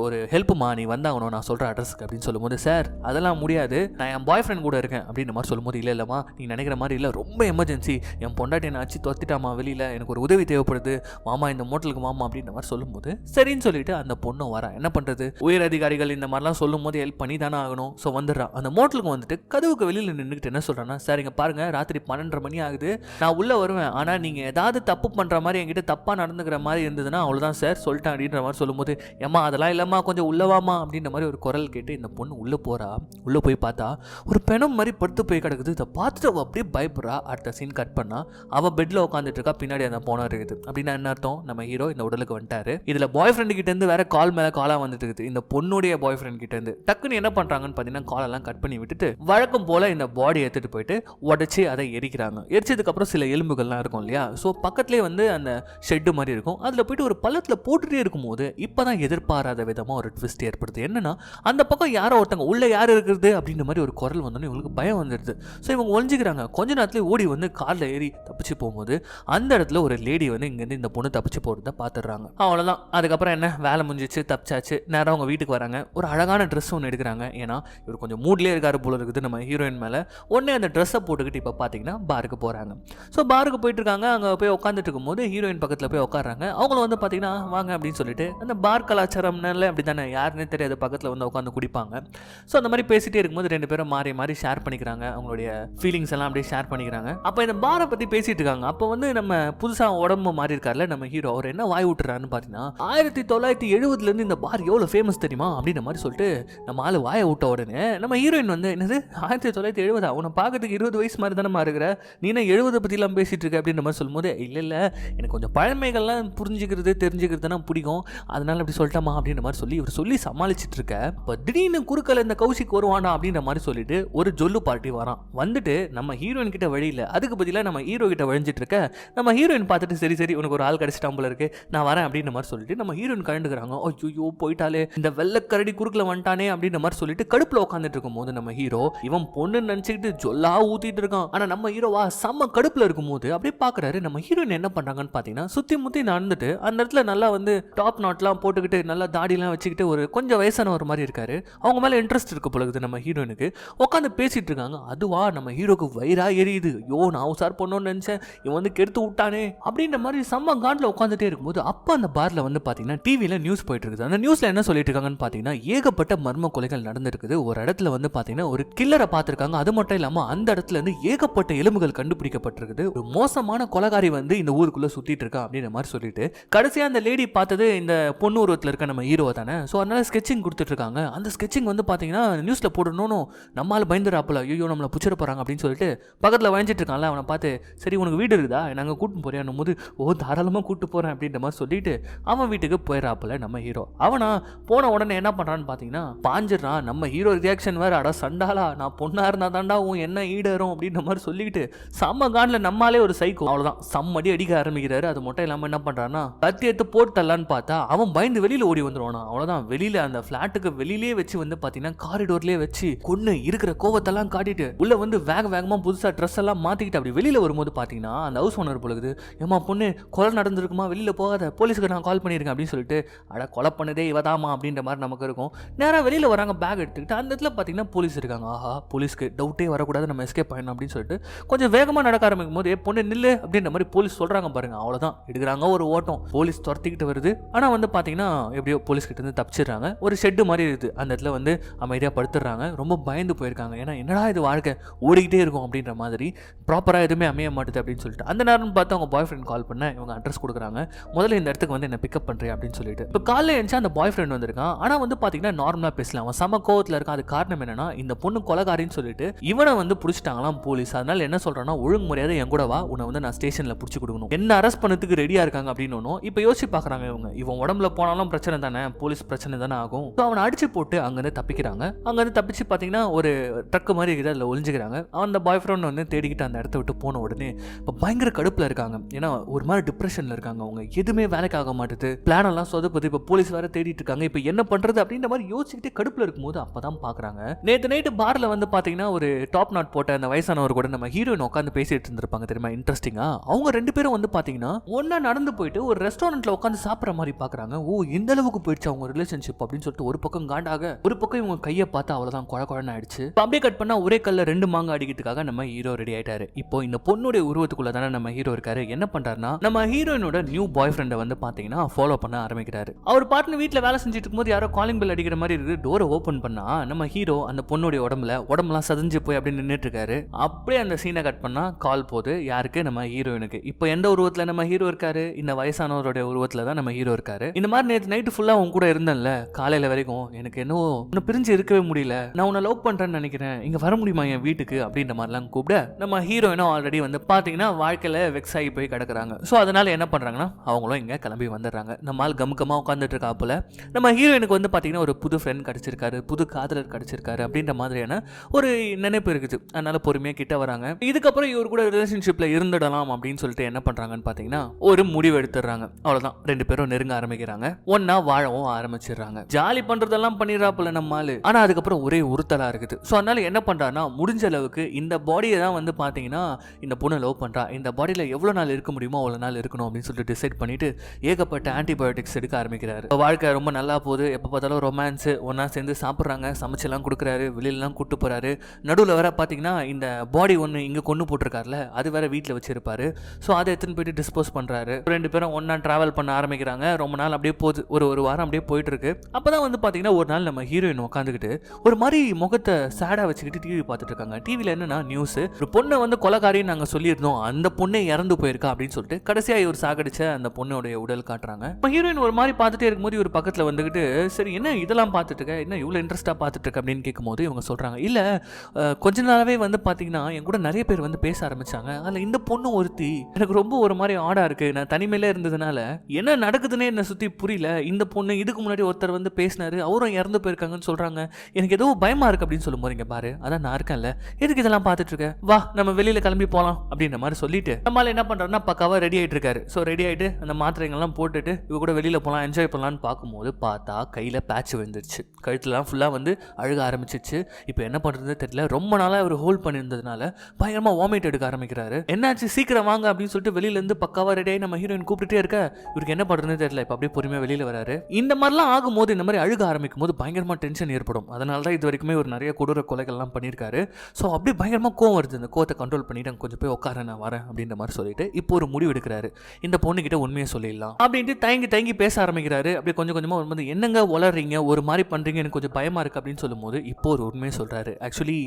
[SPEAKER 1] ஒரு ஹெல்ப்புமா நீ வந்தாகணும். நான் சொல்கிற அட்ரஸ்க்கு அப்படின்னு சொல்லும்போது சார் அதெல்லாம் முடியாது. நான் என் பாய் ஃப்ரெண்ட் கூட இருக்கேன். அப்படின்ற மாதிரி சொல்லும்போது இல்லை இல்லைம்மா நீ நினைக்கிற மாதிரி இல்லை. ரொம்ப எமர்ஜென்சி என் பொண்டாட்டி என்ன ஆச்சு தொத்திட்டாமா வெளியில். எனக்கு ஒரு உதவி தேவைப்படுது. மாமா இந்த மோட்டலுக்கு மாமா அப்படின்ற மாதிரி சொல்லும்போது சரின்னு சொல்லிட்டு அந்த பொண்ணும் வரா. என்ன பண்ணுறது உயர் அதிகாரிகள் இந்த மாதிரிலாம் சொல்லும்போது ஹெல்ப் பண்ணி தானே ஆகணும். ஸோ வந்துடுறான் அந்த மோட்டலுக்கு வந்துட்டு கதவுக்கு வெளியில் நின்றுக்கிட்டு என்ன சொல்கிறேன்னா சார் இங்கே பாருங்கள் ராத்திரி பன்னெண்டரை மணி ஆகுது. நான் உள்ளே வருவேன். ஆனால் நீங்கள் ஏதாவது தப்பு பண்ணுற மாதிரி என்கிட்ட தப்பாக நடந்துக்கிற மாதிரி இருந்ததுன்னா அவ்வளோதான் சார். சொல்லிட்டேன் அப்படின்ற மாதிரி சொல்லும்போது ஏம்மா அதெல்லாம் இல்லைம்மா. கொஞ்சம் உள்ளவாமா அப்படின்ற மாதிரி ஒரு குரல் கேட்டு இந்த பொண்ணு உள்ளே போகிறா உள்ளே போய் பார்த்தா ஒரு பெணம் மாதிரி படுத்து போய் கிடக்குது. இதை பார்த்துட்டு அவள் அப்படியே பயப்படுறா. அடுத்த சீன் கட் பண்ணா அவள் பெட்டில் உட்காந்துட்டு இருக்கா பின்னாடி அந்த போனா இருக்குது. அப்படின்னா என்ன அர்த்தம்? நம்ம ஹீரோ இந்த உடலுக்கு வந்துட்டாரு. இதில் பாய் ஃப்ரெண்டு கிட்டேருந்து வேற கால் மேலே காலாக வந்துட்டு இருக்குது இந்த பொண்ணுடைய பாய் ஃப்ரெண்ட் கிட்டேருந்து டக்குன்னு என்ன பண்ணுறாங்கன்னு பார்த்தீங்கன்னா காலெல்லாம் கட் பண்ணி விட்டுட்டு வழக்கம் போல் இந்த பாடி எடுத்துகிட்டு போயிட்டு உடச்சி அதை எரிக்கிறாங்க. எரிச்சதுக்கப்புறம் சில எலும்புகள்லாம் இருக்கும் இல்லையா? ஸோ பக்கத்துலேயே வந்து அந்த ஷெட்டு மாதிரி இருக்கும். அதில் போயிட்டு ஒரு பள்ளத்தில் போட்டுட்டே இருக்கும்போது இப்போ தான் எதிர்பாராத விதமாக ஒரு ட்விஸ்ட் ஏற்படுது. என்னன்னா அந்த பக்கம் யாரோ ஒருத்தங்க உள்ளே யார் இருக்கிறது அப்படின்ற மாதிரி ஒரு குரல் வந்தோன்னே இவங்களுக்கு பயம் வந்துடுது ஸோ இவங்க ஒழிஞ்சிக்கிறாங்க கொஞ்ச நேரத்துலேயே ஓடி வந்து காரில் ஏறி தப்பிச்சு போகும்போது அந்த இடத்துல ஒரு லேடி வந்து இங்கேருந்து இந்த பொண்ணு தப்பிச்சு போகிறத பார்த்துடுறாங்க அவ்வளோதான் அதுக்கப்புறம் என்ன? வேலை முடிஞ்சிச்சு தப்பிச்சாச்சு. நேரம் அவங்க வீட்டுக்கு வராங்க. ஒரு அழகான ட்ரெஸ் ஒன்று எடுக்கிறாங்க. ஏன்னா இவர் கொஞ்சம் மூட்லேயே இருக்காரு போல இருக்குது நம்ம ஹீரோயின் மேலே. உடனே அந்த ட்ரெஸ்ஸை போட்டுக்கிட்டு இப்போ பார்த்தீங்கன்னா பாருக்கு போகிறாங்க ஸோ பாருக்கு போயிட்டு இருக்காங்க. அங்கே போய் உட்காந்துட்டு இருக்கும்போது ஹீரோயின் பக்கத்தில் போய் உட்காடுறாங்க அவங்களும் வந்து பார்த்தீங்கன்னா வாங்க அப்படின்னு சொல்லிட்டு அந்த பார் கலாச்சாரம்னால அப்படி தானே யாருன்னே தெரியாது. பக்கத்தில் வந்து உட்காந்து குடிப்பாங்க. ஸோ அந்த மாதிரி பேசிகிட்டே இருக்கும்போது ரெண்டு பேரும் மாறி மாறி ஷேர் பண்ணிக்கிறாங்க. அவங்களுடைய ஃபீலிங்ஸ் எல்லாம் அப்படியே ஷேர் பண்ணிக்கிறாங்க. அப்போ இந்த பாரை பற்றி பேசிட்டு இருக்காங்க. அப்போ வந்து நம்ம புதுசாக உடம்பு மாறி இருக்கார்ல நம்ம ஹீரோ அவர் என்ன வாய் விட்டுறாருன்னு பார்த்தீங்கன்னா ஆயிரத்தி தொள்ளாயிரத்தி எழுபதுலேருந்து இந்த பார் எவ்வளோ ஃபேமஸ் தெரியுமா? அப்படின்ற மாதிரி சொல்லிட்டு நம்ம ஆள் வாயை விட்ட உடனே நம்ம ஹீரோயின் வந்து என்னது? ஆயிரத்தி தொள்ளாயிரத்தி எழுபதா உன்னை பார்க்கறதுக்கு இருபது வயசு மாதிரி தானே இருக்கிற? நீ என்ன எழுபதை பற்றிலாம் பேசிட்டு இருக்க? அப்படின்ற மாதிரி சொல்லும்போது இல்லை இல்லை. எனக்கு கொஞ்சம் பழமைகள்லாம் புரிஞ்சுக்கிறது தெரிஞ்சுக்கிறதுனா பிடிக்கும். அதனால அப்படி சொல்லிட்டாமா அப்படின்ற மாதிரி சொல்லி இவர் சொல்லி சமாளிச்சிட்டு இருக்க. இப்போ திடீர்னு குறுக்கல இந்த கௌசிக் வருவானா அப்படின்ற மாதிரி சொல்லிட்டு ஒரு ஜொல்லு பார்ட்டி வரான். வந்துட்டு நம்ம ஹீரோயின் கிட்ட வழியில் அதுக்கு பதிலாக நம்ம ஹீரோ கிட்ட வழிஞ்சிட்டு இருக்க நம்ம ஹீரோயின் பார்த்துட்டு சரி சரி உனக்கு ஒரு ஆள் கிடைச்சிட்டான் போல இருக்கு. நான் வரேன் அப்படின்ற மாதிரி சொல்லிட்டு நம்ம ஹீரோயின் கலந்துக்கிறாங்க ஐயோ போயிட்டாலே இந்த வெள்ளக்கரடி குறுக்கில் வந்துட்டானே அப்படின்ற மாதிரி சொல்லிட்டு கடுப்பில் உட்காந்துட்டு இருக்கும் போது நம்ம ஹீரோ இவன் பொண்ணு நினச்சிக்கிட்டு ஜொல்லா ஊத்திட்டு இருக்கான். ஆனால் நம்ம ஹீரோவா செம்ம கடுப்பில் இருக்கும்போது அப்படியே பார்க்குறாரு நம்ம ஹீரோயின் என்ன பண்ணுறாங்கன்னு பார்த்தீங்கன்னா சுற்றி முற்றி நடந்துட்டு அந்த இடத்துல நல்லா வந்து டாப் நாட்லாம் போட்டுக்கிட்டு நல்லா தாடிலாம் வச்சுக்கிட்டு ஒரு கொஞ்சம் வயசான ஒரு மாதிரி இருக்காரு. அவங்க மேலே இன்ட்ரெஸ்ட் இருக்க பொழுது நம்ம ஹீரோயினுக்கு உட்காந்து பேசிட்டு இருக்காங்க. அதுவா நம்ம ஹீரோக்கு வயிறாக எரியுது. ஐயோ நான் உசார் பண்ணோன்னு நினச்சேன். இவன் வந்து கெடுத்து விட்டானே. அப்படின்ற மாதிரி செம்ம காண்டில் உட்காந்துட்டே இருக்கும்போது அப்போ அந்த பாரில் வந்து பார்த்தீங்கன்னா டிவியில் நியூஸ் போயிட்டு இருக்குது. அந்த நியூஸில் என்ன சொல்லிட்டு இருக்காங்கன்னு பார்த்தீங்கன்னா ஏகப்பட்ட மர்ம கொலைகள் நடந்திருக்குது. ஒரு இடத்துல வந்து பார்த்தீங்கன்னா ஒரு கில்லரை பார்த்துருக்காங்க அது மட்டும் இல்லாமல் அந்த இடத்துல இருந்து ஏகப்பட்ட எலும்புகள் கண்டுபிடிக்கப்பட்டிருக்குது. ஒரு மோசமான கொலகாரி வந்து இந்த ஊருக்குள்ளே சுற்றிட்டு இருக்கா அப்படின்ற மாதிரி சொல்லிட்டு கடைசியாக அந்த லேடி பார்த்தது இந்த பொண்ணு உருவத்தில் இருக்க நம்ம ஹீரோ தானே. ஸோ அதனால ஸ்கெட்சிங் கொடுத்துட்டு இருக்காங்க. அந்த ஸ்கெட்சிங் வந்து பார்த்தீங்கன்னா நியூஸில் போடணும்னு நம்மளால் பயந்துறாப்புல ஐயோ நம்மளை புச்சிட போகிறாங்க அப்படின்னு சொல்லிட்டு பக்கத்தில் வளைஞ்சிட்டு இருக்கான்ல அவனை பார்த்து சரி உனக்கு வீடு இருக்குதா? நாங்கள் கூட்டின்னு போறியான்னும் போது ஓ தாராளமாக கூட்டு போகிறேன் அப்படின்ற மாதிரி சொல்லிட்டு அவன் வீட்டுக்கு போயிடறாப்புல நம்ம ஹீரோ. அவனா போன உடனே என்ன பண்ணுறான்னு பார்த்தீங்கன்னா பாஞ்சிடறான் நம்ம ஹீரோ ரியாக்ஷன் வேறு அட சண்டாலா நான் பொண்ணாக இருந்தா தாண்டா உன் என்ன ஈடரும் அப்படின்ற மாதிரி சொல்லிக்கிட்டு செம்ம காண்டில் நம்மாலே ஒரு சைக்கோ அவ்வளோதான் செம்மடி அடிக்க ஆரம்பிக்கிறாரு. அது மட்டும் இல்லாமல் என்ன பண்ணுறான்னா கத்தி எடுத்து போட்டு பார்த்தா அவன் பயந்து வெளியில் ஓடி வந்துடுவானா அவ்வளோதான் வெளியில் அந்த ஃப்ளாட்டுக்கு வெளியிலே வச்சு வந்து பார்த்தீங்கன்னா காரிடோர்லேயே வச்சு கொன்று இருக்கிற கோவத்தெல்லாம் காட்டிட்டு உள்ளே வந்து வேக வேகமாக புதுசாக ட்ரெஸ் எல்லாம் மாற்றிக்கிட்டு அப்படி வெளியில் வரும்போது பார்த்தீங்கன்னா அந்த ஹவுஸ் ஓனர் பொழுது ஏமா பொண்ணு கொலை நடந்திருக்குமா? வெளியில் போகாத. போலீஸுக்கு நான் கால் பண்ணியிருக்கேன் அப்படின்னு சொல்லிட்டு அட கொலை பண்ணதே இவதாமா அப்படின்ற மாதிரி நமக்கு இருக்கும். நேராக வெளியில் வராங்க பேக் எடுத்துக்கிட்டு அந்த இடத்துல பார்த்தீங்கன்னா போலீஸ் இருக்காங்க. ஆஹா போலீஸ்க்கு டவுட்டே வரக்கூடாது. நம்ம எஸ்கேப் பண்ணணும் அப்படின்னு சொல்லிட்டு கொஞ்சம் வேகமாக நடக்க ஆரம்பிக்கும் போது பொண்ணு நில்லு அப்படின்ற மாதிரி போலீஸ் சொல்கிறாங்க பாருங்க. அவ்வளோதான் எடுக்கிறாங்க ஒரு ஓட்டம். போலீஸ் துரத்திக்கிட்டு வருது. ஆனால் வந்து பார்த்தீங்கன்னா எப்படியோ போலீஸ் கிட்ட இருந்து தப்பிச்சிடுறாங்க. ஒரு ஷெட்டு மாதிரி இருக்குது. அந்த இடத்துல வந்து அமைதியாக படுத்துடுறாங்க. ரொம்ப பயந்து போயிருக்காங்க. ஏன்னா என்னடா இது வாழ்க்கை? ஓடிக்கிட்டே இருக்கும் அப்படின்னு அப்படின்ற மாதிரி ப்ராப்பராக எதுவுமே அமைய மாட்டுது அப்படின்னு சொல்லிட்டு. அந்த நேரம் பார்த்து அவங்க பாய் ஃப்ரெண்ட் கால் பண்ண இவங்க அட்ரஸ் கொடுக்குறாங்க. முதல்ல இந்த இடத்துக்கு வந்து என்ன பிக்கப் பண்ணுறேன் அப்படின்னு சொல்லிட்டு. இப்போ காலையில் எழுந்துச்சு அந்த பாய் ஃப்ரெண்ட் வந்திருக்கான். ஆனால் வந்து பார்த்தீங்கன்னா நார்மலாக பேசலாம். அவன் சம கோவத்தில் இருக்கான். அது காரணம் என்னன்னா இந்த பொண்ணு கொலகாரின்னு சொல்லிட்டு இவனை வந்து பிடிச்சிட்டாங்களாம் போலீஸ் அதனால என்ன சொல்கிறான்னா ஒழுங்கு மரியாதை என் கூட வா. உன்னை வந்து நான் ஸ்டேஷனில் பிடிச்சி கொடுக்கணும். என்ன அரெஸ்ட் பண்ணதுக்கு ரெடியாக இருக்காங்க அப்படின்னு ஒன்றும் இப்போ யோசிச்சு பார்க்குறாங்க இவங்க. இவன் உடம்புல போனாலும் பிரச்சனை தானே போலீஸ் பிரச்சனை தானே ஆகும். ஸோ அவனை அடிச்சு போட்டு அங்கேருந்து தப்பிக்கிறாங்க. அங்கேருந்து தப்பிச்சு பார்த்தீங்கன்னா ஒரு ட்ரக் மாதிரி இருக்குது. அதில் ஒழிஞ்சுக்கிறாங்க அந்த பாய் ஃப்ரெண்ட் வந்து தேடிக்கிட்டு அந்த இடத்த விட்டு போன உடனே இப்போ பயங்கர கடுப்பில் இருக்காங்க. ஏன்னா ஒரு மாதிரி டிப்ரெஷனில் இருக்காங்க அவங்க. எதுவுமே வேலைக்கு ஆக மாட்டுது. பிளானெல்லாம் சொதப்பது சொதப்புது. இப்போ போலீஸ் வேறு தேடிட்டு இருக்காங்க. இப்போ என்ன பண்ணுறது அப்படின்ற மாதிரி யோசிச்சுக்கிட்டே கடுப்பில் இருக்கும்போது அப்போ தான் பார்க்குறாங்க நேற்று நைட்டு பாரில் வந்து பார்த்தீங்கன்னா ஒரு டாப் நாட் போட்ட அந்த வயசானவர் கூட நம்ம ஹீரோயின் உட்காந்து பேசிட்டு இருந்திருப்பாங்க தெரியுமா? இன்ட்ரெஸ்டிங்காக அவங்க ரெண்டு பேரும் வந்து பார்த்தீங்கன்னா ஒன்றா நடந்து போயிட்டு ஒரு ரெஸ்டாரண்ட்டில் உட்காந்து சாப்பிட்ற மாதிரி பார்க்குறாங்க ஓ இந்த அளவுக்கு போயிடுச்சு அவங்க ரிலேஷன்ஷிப் அப்படின்னு சொல்லிட்டு ஒரு பக்கம் காண்டாக ஒரு பக்கம் இவங்க கையை பார்த்து அவ்வளோதான் குழ குழன்னு ஆயிடுச்சு. அப்படியே கட் பண்ணால் ஒரே கல்ல ரெண்டு மாங்க அடிக்கிறதுக்காக நம்ம ஹீரோ ரெடி ஆயிட்டாரு. இப்போ இந்த பொண்ணுடைய உருவத்துக்குள்ள தானே நம்ம ஹீரோ இருக்காரு. என்ன பண்றாருன்னா நம்ம ஹீரோயினோட நியூ பாய் ஃப்ரெண்டை வந்து பாத்தீங்கன்னா ஃபாலோ பண்ண ஆரம்பிக்கிறாரு. அவர் பாட்டுன்னு வீட்டில் வேலை செஞ்சுட்டு இருக்கும்போது யாரோ காலிங் பெல் அடிக்கிற மாதிரி இருக்கு. டோரை ஓப்பன் பண்ணா நம்ம ஹீரோ அந்த பொண்ணுடைய உடம்புல உடம்புலாம் சதஞ்சு போய் அப்படின்னு நின்றுட்டு இருக்காரு அப்படியே அந்த சீனை கட் பண்ணா கால் போகுது யாருக்கு? நம்ம ஹீரோயினுக்கு இப்போ எந்த உருவத்தில் நம்ம ஹீரோ இருக்காரு? இந்த வயசானவருடைய உருவத்தில் தான் நம்ம ஹீரோ இருக்காரு. இந்த மாதிரி நேற்று நைட்டு ஃபுல்லாக உன் கூட இருந்தேன்ல காலையில் வரைக்கும். எனக்கு என்னவோ உன்னை பிரிஞ்சு இருக்கவே முடியல. நான் உன்னை லவ் பண்ணுறேன்னு நினைக்கிறேன். இங்கே வர முடியுமா என் வீட்டுக்கு? அப்படின்ற மாதிரிலாம் கூப்பிட நம்ம ஹீரோயினும் ஆல்ரெடி வந்து பார்த்தீங்கன்னா வாழ்க்கையில் வெக்ஸ் ஆகி போய் கிடக்குறாங்க. ஸோ அதனால என்ன பண்ணுறாங்கன்னா அவங்களும் இங்கே கிளம்பி வந்துடுறாங்க. நம்ம ஆள் கமுக்கமாக உட்காந்துட்டு இருக்காப்புல நம்ம ஹீரோயினுக்கு வந்து பார்த்தீங்கன்னா ஒரு புது ஃப்ரெண்ட் கிடச்சிருக்காரு புது காதலர் கிடச்சிருக்காரு அப்படின்ற மாதிரியான ஒரு நினைப்பு இருக்குது. அதனால் பொறுமையாக கிட்ட வராங்க. இதுக்கப்புறம் இவர் கூட ரிலேஷன்ஷிப்பில் இருந்துடலாம் அப்படின்னு சொல்லிட்டு என்ன பண்ணுறாங்கன்னு பார்த்தீங்கன்னா ஒரு முடிவு எடுத்துடுறாங்க. அவ்வளோதான் ரெண்டு பேரும் நெருங்க ஆரம்பிக்கிறாங்க. ஒன்றா வாழவும் ஆரம்பிச்சிடுறாங்க. ஜாலி பண்ணுறதெல்லாம் பண்ணிடுறாப்புல நம்ம ஆள். ஆனால் அதுக்கப்புறம் ஒரே உறுத்தலாக இருக்குது. ஸோ அதனால என்ன பண்ணுறான்னா முடிஞ்ச அளவுக்கு இந்த பாடியை தான் வந்து பார்த்தீங்கன்னா இந்த பொண்ணு லவ் பண்ணுறா இந்த பாடியில் எவ்வளோ நாள் இருக்க முடியுமோ அவ்வளோ நாள் இருக்கணும் அப்படின்னு சொல்லிட்டு டிசைட் பண்ணிட்டு ஏகப்பட்ட ஆன்டிபயோட்டிக்ஸ் எடுக்க ஆரம்பிக்கிறாரு. இப்போ வாழ்க்கை ரொம்ப நல்லா போகுது. எப்போ பார்த்தாலும் ரொமான்ஸு ஒன்றா சேர்ந்து சாப்பிட்றாங்க. சமைச்செல்லாம் கொடுக்குறாரு. வெளியிலலாம் கூப்பிட்டு போகிறாரு நடுவில் வேற பார்த்தீங்கன்னா இந்த பாடி ஒன்று இங்கே கொண்டு போட்டிருக்காருல அது வேற வீட்டில் வச்சிருப்பாரு. ஸோ அதை எடுத்துன்னு போயிட்டு டிஸ்போஸ் பண்ணுறாரு ரெண்டு பேரும் ஒன்றா ட்ராவல் பண்ண ஆரம்பிக்கிறாங்க. ரொம்ப நாள் அப்படியே போகுது. ஒரு ஒரு வாரம் அப்படியே போயிட்டு இருக்கு அப்போ தான் வந்து பார்த்தீங்கன்னா ஒரு நாள் நம்ம ஹீரோயின் உட்காந்துக்கிட்டு ஒரு மாதிரி முகத்தை சேடாக வச்சுக்கிட்டு டிவி பார்த்துட்டு இருக்காங்க. டிவியில் என்னன்னா நியூ நியூஸ் ஒரு பொண்ணை வந்து கொலகாரின்னு நாங்கள் சொல்லியிருந்தோம். அந்த பொண்ணே இறந்து போயிருக்கா அப்படின்னு சொல்லிட்டு கடைசியாக இவர் சாகடிச்ச அந்த பொண்ணுடைய உடல் காட்டுறாங்க. இப்போ ஹீரோயின் ஒரு மாதிரி பார்த்துட்டே இருக்கும்போது இவர் பக்கத்தில் வந்துக்கிட்டு சரி என்ன இதெல்லாம் பார்த்துட்டு இருக்க? என்ன இவ்வளோ இன்ட்ரெஸ்ட்டாக பார்த்துட்டு இருக்க? அப்படின்னு கேட்கும்போது இவங்க சொல்கிறாங்க இல்லை கொஞ்ச நாளாவே வந்து பார்த்தீங்கன்னா என் கூட நிறைய பேர் வந்து பேச ஆரம்பிச்சாங்க. அதில் இந்த பொண்ணு ஒருத்தி எனக்கு ரொம்ப ஒரு மாதிரி ஆடாக இருக்குது நான் தனிமையில இருந்ததுனால என்ன நடக்குதுன்னே என்னை சுற்றி புரியல. இந்த பொண்ணு இதுக்கு முன்னாடி ஒருத்தர் வந்து பேசினாரு. அவரும் இறந்து போயிருக்காங்கன்னு சொல்கிறாங்க எனக்கு ஏதோ பயமாக இருக்குது அப்படின்னு சொல்லும் போது பாரு அதான் நான் இருக்கேன்ல. எதுக்கு இதெல்லாம் பார்த்துட்டு இருக்க வா. நம்ம வெளியில் கிளம்பி போகலாம் அப்படின்ற மாதிரி சொல்லிட்டு நம்மளால என்ன பண்ணுறோம்னா பக்காவாக ரெடி ஆகிட்டு இருக்காரு ஸோ ரெடி ஆகிட்டு அந்த மாத்திரைங்கள்லாம் போட்டுட்டு இவ கூட வெளியில் போகலாம் என்ஜாய் பண்ணலாம்னு பார்க்கும்போது பார்த்தா கையில் பேட்ச் விழுந்துருச்சு. கழுத்துலாம் ஃபுல்லாக வந்து அழுக ஆரம்பிச்சிச்சு. இப்போ என்ன பண்ணுறதுன்னு தெரியல. ரொம்ப நாளாக அவர் ஹோல்ட் பண்ணியிருந்ததுனால பயங்கரமாக வாமிட் எடுக்க ஆரம்பிக்கிறாரு. என்னாச்சு? சீக்கிரம் வாங்க அப்படின்னு சொல்லிட்டு வெளியிலேருந்து பக்காவாக ரெடி ஆகி நம்ம ஹீரோயின் கூப்பிட்டுட்டே இருக்க. இவருக்கு என்ன பண்ணுறதுன்னு தெரியல. இப்போ அப்படியே பொறுமையாக வெளியில் வராரு. இந்த மாதிரிலாம் ஆகும்போது இந்த மாதிரி அழுக ஆரம்பிக்கும் போது பயங்கரமாக டென்ஷன் ஏற்படும். அதனால தான் இது வரைக்குமே ஒரு நிறைய கொடூர கொலைகள்லாம் பண்ணியிருக்காரு. ஸோ அப்படியே பயங்கரமாக கோவம் வருது. அந்த கோவத்தை கண்ட்ரோல் பண்ணிட்டு அங்கே கொஞ்சம் போய் உட்கார நான் வரேன் அப்படின்ற மாதிரி சொல்லிட்டு இப்போ ஒரு முடிவு எடுக்கிறாரு. இந்த பொண்ணுகிட்ட உண்மையை சொல்லிடலாம். அப்படின்ட்டு தயங்கி தயங்கி பேச ஆரம்பிக்கிறாரு. அப்படியே கொஞ்சம் கொஞ்சமாக வரும்போது என்னங்க வளர்றீங்க ஒரு மாதிரி பண்ணுறீங்க எனக்கு கொஞ்சம் பயமாக இருக்குது அப்படின்னு சொல்லும்போது இப்போ ஒரு உண்மையை சொல்கிறாரு ஆக்சுவலி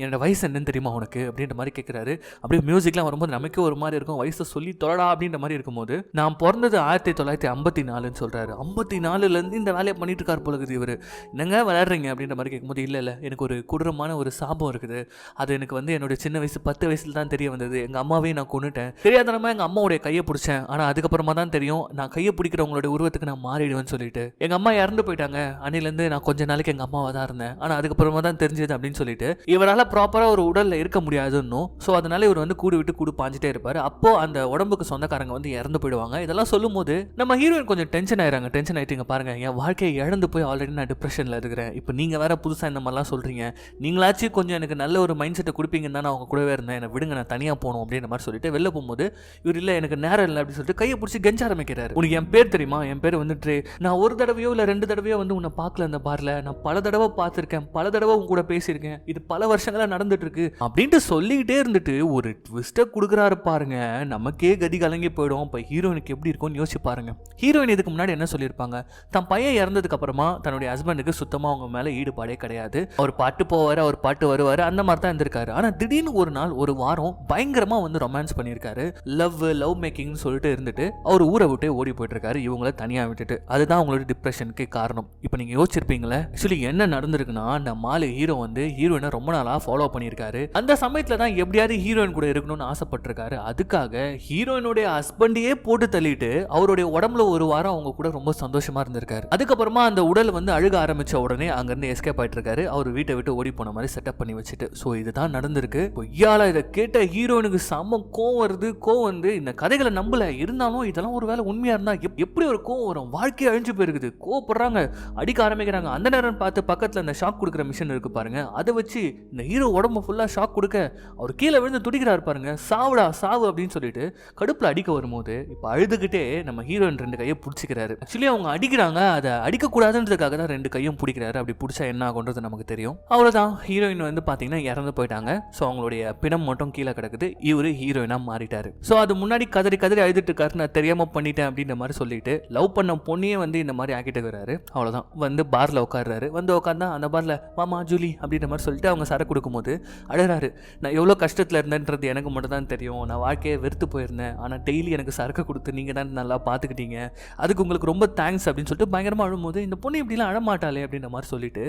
[SPEAKER 1] என்னோட வயசு என்னன்னு தெரியுமா உனக்கு? அப்படின்ற மாதிரி கேட்குறாரு அப்படியே மியூசிக்லாம் வரும்போது நமக்கே ஒரு மாதிரி இருக்கும். வயசை சொல்லி தொடடா அப்படின்ற மாதிரி இருக்கும்போது நான் பிறந்தது ஆயிரத்தி தொள்ளாயிரத்தி ஐம்பத்தி நாலுன்னு சொல்கிறாரு ஐம்பத்தி நாலுலேருந்து இந்த வேலையை பண்ணிட்டு இருக்கார் போல இருக்குது இவர். என்னங்க விளையாடுறீங்க? அப்படின்ற மாதிரி கேட்கும்போது இல்லை இல்லை. எனக்கு ஒரு கொடூரமான ஒரு சாபம் இருக்குது. அது எனக்கு வந்து என்னோட சின்ன வயசு பத்து வயசுல தான் தெரிய வந்தது. எங்க அம்மாவையும் நான் கொண்டுட்டேன் தெரியாதனமா எங்க அம்மாவுடைய கையை பிடிச்சேன். ஆனா அதுக்கப்புறமா தான் தெரியும் நான் கையை பிடிக்கிறவங்களுடைய உருவத்துக்கு நான் மாறிடுவேன்னு சொல்லிட்டு. எங்க அம்மா இறந்து போயிட்டாங்க. அன்னிலேருந்து நான் கொஞ்ச நாளைக்கு எங்க அம்மாவா தான் இருந்தேன். ஆனா அதுக்கப்புறமா தான் தெரிஞ்சது அப்படின்னு சொல்லிட்டு. இவரால் ப்ராப்பரா ஒரு உடல்ல இருக்க முடியாதுன்னும் ஸோ அதனால இவர் வந்து கூடு விட்டு கூடு பாஞ்சிட்டே இருப்பார். அப்போ அந்த உடம்புக்கு சொந்தக்காரங்க வந்து இறந்து போயிடுவாங்க. இதெல்லாம் சொல்லும் போது நம்ம ஹீரோயின் கொஞ்சம் டென்ஷன் ஆயிராங்க டென்ஷன் ஆயிட்டீங்க பாருங்க. என் வாழ்க்கையை இழந்து போய் ஆல்ரெடி நான் டிப்ரெஷன்ல இருக்கிறேன். இப்போ நீங்க வேற புதுசா இந்த மாதிரிலாம் சொல்றீங்க. நீங்களாச்சும் கொஞ்சம் எனக்கு நல்ல ஒரு மைண்ட் செட்டை கொடுப்பீங்க தான் நான் அவங்க கூடவே இருந்தேன். என்னை விடுங்க நான் தனியாக போகணும் அப்படின்ற மாதிரி சொல்லிட்டு வெளில போகும்போது இவர் இல்லை எனக்கு நேரம் இல்லை அப்படின்னு சொல்லிட்டு கையை பிடிச்சி கெஞ்ச ஆரம்பிக்கிறாரு. உனக்கு என் பேர் தெரியுமா? என் பேர் வந்துட்டு நான் ஒரு தடவையோ இல்லை ரெண்டு தடவையோ வந்து உன்னை பார்க்கல அந்த பார்ல நான் பல தடவை பார்த்துருக்கேன். பல தடவை உன் கூட பேசியிருக்கேன். இது பல வருஷங்களாக நடந்துட்டு இருக்கு அப்படின்ட்டு சொல்லிக்கிட்டே இருந்துட்டு ஒரு ட்விஸ்ட்டை கொடுக்குறாரு பாருங்க. நமக்கே கதி கலங்கி போயிடும். இப்போ ஹீரோயினுக்கு எப்படி இருக்கும்னு யோசிச்சு பாருங்க. ஹீரோயின் இதுக்கு முன்னாடி என்ன சொல்லியிருப்பாங்க? தன் பையன் இறந்ததுக்கு அப்புறமா தன்னுடைய ஹஸ்பண்டுக்கு சுத்தமாக அவங்க மேலே ஈடுபாடே கிடையாது. அவர் பாட்டு போவார் அவர் பாட்டு வருவார் அந்த மாதிரி தான் இருந்திருக்காரு. ஆனால் திடீர்னு ஒரு நாள் ஒரு வாரம் பயங்கரமாக வந்து ரொமான்ஸ் பண்ணியிருக்காரு லவ் லவ் மேக்கிங்னு சொல்லிட்டு இருந்துட்டு அவர் ஊரை விட்டு ஓடி போயிட்டு இருக்காரு இவங்கள தனியாக விட்டுட்டு. அதுதான் அவங்களோட டிப்ரெஷனுக்கு காரணம். இப்போ நீங்கள் யோசிச்சிருப்பீங்களே ஆக்சுவலி என்ன நடந்திருக்குன்னா அந்த மாலு ஹீரோ வந்து ஹீரோயினை ரொம்ப நாளாக ஃபாலோ பண்ணியிருக்காரு அந்த சமயத்தில் தான் எப்படியாவது ஹீரோயின் கூட இருக்கணும்னு ஆசைப்பட்டிருக்காரு. அதுக்காக ஹீரோயினுடைய ஹஸ்பண்டையே போட்டு தள்ளிட்டு அவருடைய உடம்புல ஒரு வாரம் அவங்க கூட ரொம்ப சந்தோஷமா இருந்திருக்காரு. அதுக்கப்புறமா அந்த உடல் வந்து அழுக ஆரம்பிச்ச உடனே அங்கேருந்து எஸ்கேப் ஆயிட்டு இருக்காரு அவர் வீட்டை விட்டு ஓடி போன மாதிரி செட்டப் பண்ணி வச்சுட்டு. ஸோ இதுதான் நடந்திருக்கு பொய்யால இதை கேட்ட ஹீரோயினுக்கு செம்ம கோவம் வருது. கோவம் வந்து இந்த கதைகளை நம்பல. இருந்தாலும் இதெல்லாம் ஒரு வேலை உண்மையா இருந்தா எப்- எப்படி ஒரு கோவம் வரும்? வாழ்க்கையை அழிஞ்சு போயிருக்குது. கோவப்படுறாங்க அடிக்க ஆரம்பிக்கிறாங்க. அந்த நேரம் பார்த்து பக்கத்துல அந்த ஷாக் கொடுக்குற மிஷின் இருக்கு பாருங்க. அதை வச்சு இந்த ஹீரோ உடம்பு ஃபுல்லா ஷாக் கொடுக்க அவர் கீழே விழுந்து துடிக்கிறாரு பாருங்க. சாவுடா சாவு அப்படின்னு சொல்லிட்டு கடுப்புல அடிக்க வரும்போது இப்போ அழுதுகிட்டே நம்ம ஹீரோயின் ரெண்டு கையை பிடிச்சிக்கிறாரு. ஆக்சுவலி அவங்க அடிக்கிறாங்க. அதை அடிக்கக்கூடாதுன்றதுக்காக தான் ரெண்டு கையும் பிடிக்கிறாரு. அப்படி பிடிச்சா என்ன ஆகுன்றது நமக்கு தெரியும். அவ்வளோதான் ஹீரோயின் வந்து பார்த்தீங்கன்னா இறந்து போயிட்டாங்க. ஸோ அவங்களுடைய பிணம் மட்டும் கீழே கிடக்குது. இவர் ஹீரோயினாக மாறிட்டார். ஸோ அது முன்னாடி கதறி கதறி அழுதுட்டு இருக்காரு. நான் தெரியாமல் பண்ணிட்டேன் அப்படின்ற மாதிரி சொல்லிட்டு லவ் பண்ண பொண்ணையே வந்து இந்த மாதிரி ஆக்கிட்டு வர்றாரு அவ்வளோதான் வந்து பாரில் உட்காடுறாரு வந்து உட்காந்தா அந்த பாரில் மாமா ஜூலி அப்படின்ற மாதிரி சொல்லிட்டு அவங்க சரக்கு கொடுக்கும்போது அழுகிறாரு நான் எவ்வளோ கஷ்டத்தில் இருந்தேன்றது எனக்கு மட்டும் தான் தெரியும். நான் வாழ்க்கையை வெறுத்து போயிருந்தேன். ஆனால் டெய்லி எனக்கு சரக்கு கொடுத்து நீங்கள் தான் நல்லா பார்த்துக்கிட்டீங்க. அதுக்கு உங்களுக்கு ரொம்ப தேங்க்ஸ் அப்படின்னு சொல்லிட்டு பயங்கரமாக அழும்போது இந்த பொண்ணு இப்படிலாம் அழமாட்டாளே அப்படின்ற மாதிரி சொல்லிட்டு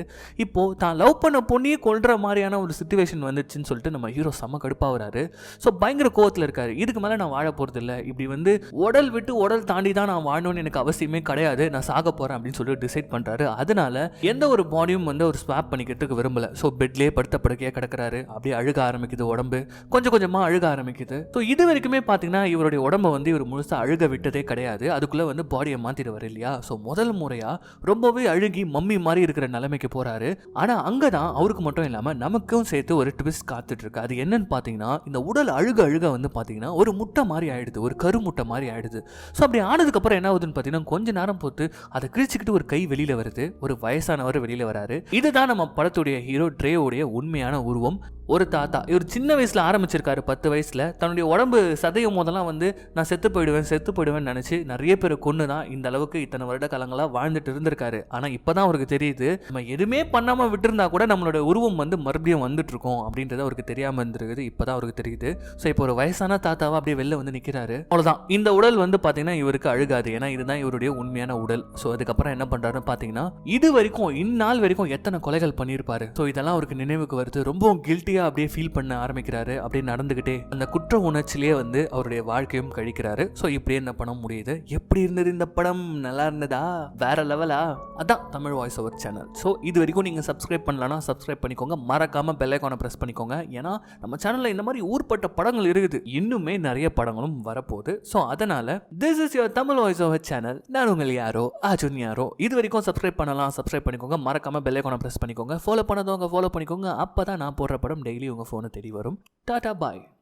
[SPEAKER 1] இப்போது தான் லவ் பண்ண பொண்ணையே கொள்கிற மாதிரியான ஒரு சுச்சுவேஷன் வந்துச்சுன்னு சொல்லிட்டு நம்ம ஹீரோ செம்ம கடுப்பாகிறாரு ஸோ பயங்கர கோவத்தில் இருக்காரு. இதுக்கு மேலே நான் வாழ போகிறது இல்லை இப்படி வந்து உடல் விட்டு உடல் தாண்டி தான் நான் வாழணும்னு எனக்கு அவசியமே கிடையாது. நான் சாக போகிறேன் அப்படின்னு சொல்லிட்டு டிசைட் பண்ணுறாரு அதனால எந்த ஒரு பாடியும் வந்து ஒரு ஸ்வாப் பண்ணிக்கிறதுக்கு விரும்பல. ஸோ பெட்லேயே படுத்த படுக்கையாக கிடக்குறாரு. அப்படியே அழுக ஆரம்பிக்குது உடம்பு. கொஞ்சம் கொஞ்சமாக அழுக ஆரம்பிக்குது. ஸோ இது வரைக்குமே பார்த்தீங்கன்னா இவருடைய உடம்ப வந்து இவர் முழுசாக அழுக விட்டதே கிடையாது. அதுக்குள்ளே வந்து பாடியை மாற்றிடுவார் இல்லையா? ஸோ முதல் முறையாக ரொம்பவே அழுகி மம்மி மாதிரி இருக்கிற நிலைமைக்கு போகிறாரு ஆனால் அங்கே தான் அவருக்கு மட்டும் இல்லாமல் நமக்கும் சேர்த்து ஒரு ட்விஸ்ட் காத்துட்ருக்கு. அது என்னன்னு பார்த்தீங்கன்னா இந்த உடல் அழுக அழுக வந்து பார்த்தீங்கன்னா ஒரு முட்டை மாதிரி ஆயிடுது. ஒரு கருமுட்டை மாதிரி ஆயிடுது. ஸோ அப்படி ஆனதுக்கப்புறம் என்ன ஆகுதுன்னு பார்த்தீங்கன்னா கொஞ்ச நேரம் போத்து அதை கிழிச்சிக்கிட்டு ஒரு கை வெளியில் வருது. ஒரு வயசானவர் வெளியில் வராரு. இதுதான் நம்ம படத்துடைய ஹீரோ ட்ரேவுடைய உண்மையான உருவம். ஒரு தாத்தா இவர் சின்ன வயசில் ஆரம்பிச்சிருக்காரு பத்து வயசில். தன்னுடைய உடம்பு சதையும் போதெல்லாம் வந்து நான் செத்து போயிடுவேன் செத்து போயிடுவேன்னு நினச்சி நிறைய பேர் கொண்டு தான் இந்த அளவுக்கு இத்தனை வருட காலங்களாக வாழ்ந்துட்டு இருந்திருக்காரு. ஆனால் இப்போ தான் அவருக்கு தெரியுது நம்ம எதுவுமே பண்ணாமல் விட்டுருந்தா கூட நம்மளோட உருவம் வந்து மறுபடியும் வந்துட்டு இருக்கோம் அப்படின்றது அவருக்கு தெரியாமல் இருந்திருக்குது இப்போ தான் அவருக்கு தெரியுது. ஸோ இப்போ ஒரு வயசான தாத்தாவாக அப்படியே வெளில வந்து நிற்கிறாரு அவ்வளோதான் இந்த உடல் வந்து பார்த்தீங்கன்னா இவருக்கு அழுகாது. ஏன்னா இதுதான் இவருடைய உண்மையான உடல். ஸோ அதுக்கப்புறம் என்ன பண்ணுறாருன்னு பார்த்தீங்கன்னா இது வரைக்கும் இந்நாள் வரைக்கும் எத்தனை கொலைகள் பண்ணியிருப்பாரு ஸோ இதெல்லாம் அவருக்கு நினைவுக்கு வருது. ரொம்பவும் கில்ட்டியாக அப்படியே ஃபீல் பண்ண ஆரம்பிக்கிறாரு. அப்படியே நடந்துக்கிட்டே அந்த குற்ற உணர்ச்சியிலே வந்து அவருடைய வாழ்க்கையும் கழிக்கிறாரு. ஸோ இப்படியே இந்த படம் முடியுது. எப்படி இருந்தது இந்த படம்? நல்லா இருந்ததா? வேற லெவலா? அதான் Tamil voice over channel so இது வரைக்கும் நீங்கள் சப்ஸ்கிரைப் பண்ணலன்னா சப்ஸ்கிரைப் பண்ணிக்கோங்க. மறக்காம பெல் ப்ரெஸ் பண்ணிக்கோங்க. ஏன்னா நம்ம சேனலில் இந்த மாதிரி ஊர்பட்ட படங்கள் இருக்குது. இன்னுமே நிறைய படங்களும் வரப்போகுது. ஸோ அதனால this is your Tamil voice over channel நான் உங்கள் யாரோ? அர்ஜுன் யாரோ? இது வரைக்கும் சப்ஸ்கிரைப் பண்ணலாம். சப்ஸ்கிரைப் பண்ணிக்கோங்க. மறக்காம பெல் ப்ரெஸ் பண்ணிக்கோங்க. ஃபாலோ பண்ணதவங்க ஃபாலோ பண்ணிக்கோங்க. அப்போ தான் நான் போடுற படம் டெய்லி உங்கள் ஃபோனை தேடி வரும். டாடா பாய்.